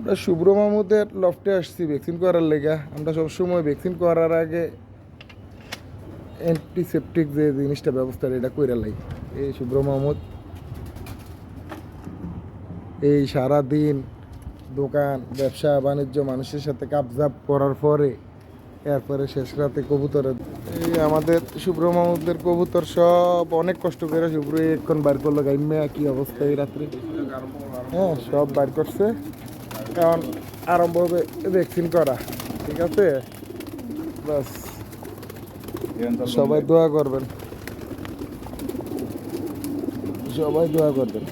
আমরা শুভ্র মাহমুদের লফটে আসছি ভ্যাকসিন করার লেগা। আমরা সবসময় ভ্যাকসিন করার আগে অ্যান্টিসেপটিক যে জিনিসটা ব্যবস্থা এটা কইরা লাই। এই শুভ্র মাহমুদ, এই সারা দিন দোকান, ব্যবসা, বাণিজ্য, মানুষের সাথে কাপজাপ করার পরে, এরপরে শেষ রাতে কবুতরের এই আমাদের শুভ্র মাহমুদের কবুতর সব অনেক কষ্ট করে শুভ্র এখন বার করল গাইমে কি অবস্থা এই রাত্রে? হ্যাঁ সব বার করছে। এখন আরম্ভ হবে ভ্যাকসিন করা ঠিক আছে? বাস সবাই দোয়া করবেন। সবাই দোয়া করবেন।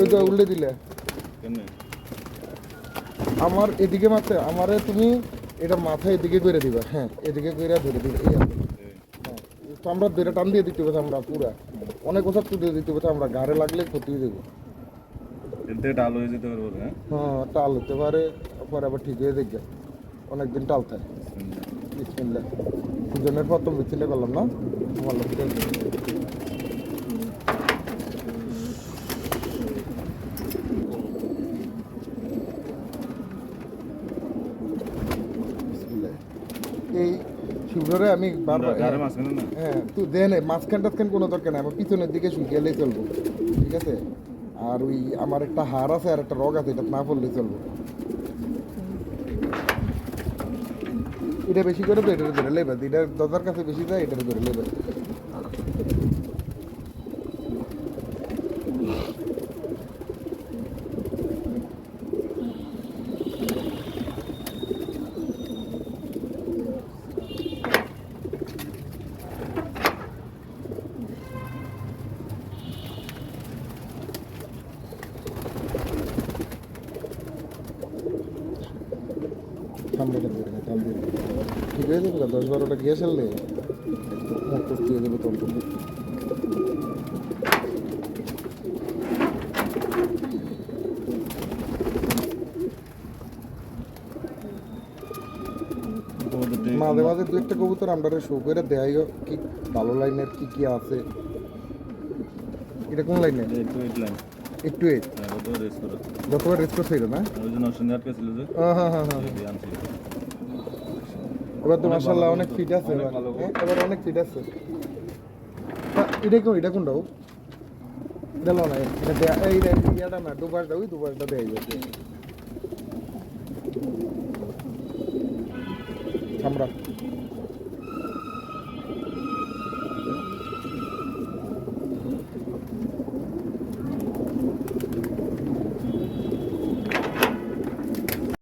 ওই তো উল্টে দিলে। আমার এদিকে মাথায় আমারে তুমি এটা মাথা এদিকে করে দিবা হ্যাঁ এদিকে করে ধরে দিবে এই আর কি। হ্যাঁ চামড়া ধরে টান দিয়ে দিতে হবে আমরা পুরা। অনেক ওষুধ তুলে দিতে হবে আমরা গাড়ে লাগলে ক্ষতি হয়ে দেবো এর থেকে ডাল হয়ে যেতে পারব হ্যাঁ? হ্যাঁ টাল হতে পারে পরে আবার ঠিক হয়ে দেখবে অনেকদিন টাল থাকে। বিসমিল্লাহ। দুজনের প্রথম বিচ্ছিলে করলাম না? আমার লোককে বিসমিল্লাহ। এই শুভ্রে আমি বারবার না? হ্যাঁ তুই দেন মাঝখান টাঝখান কোনো দরকার নেই আমার পিছনের দিকে গেলেই চলবো। ঠিক আছে? আর ওই আমার একটা হার আছে আর একটা রগ আছে এটা না পড়লেই চলবো। এটা বেশি করে তো এটার ধরে লেবে এটা দরজার কাছে বেশি যায় এটার ধরে লেবে। ঠিক হয়ে যাবে দশ বারোটা গিয়ে মুখ দিয়ে মাঝে মাঝে দু একটা কবুতর আমরা শো করে দেয়াইও কি ভালো লাইনের কি কি আছে। এটা কোন লাইনে একটু এইট এই। হ্যাঁ রেস করো যতবার রেস করছিল না? ওই জন্য অসুবিধা আটকে ছিল যে? হ্যাঁ হ্যাঁ এবার তো মাসাল্লাহ অনেক ফিট আছে এবার। অনেক ফিট আছে। এটা কোন এটা কোনটা ও? দিল না এটা দেয়া এই ইয়াটা না দুবারটা ওই দুবারটা দেয় যাচ্ছে আমরা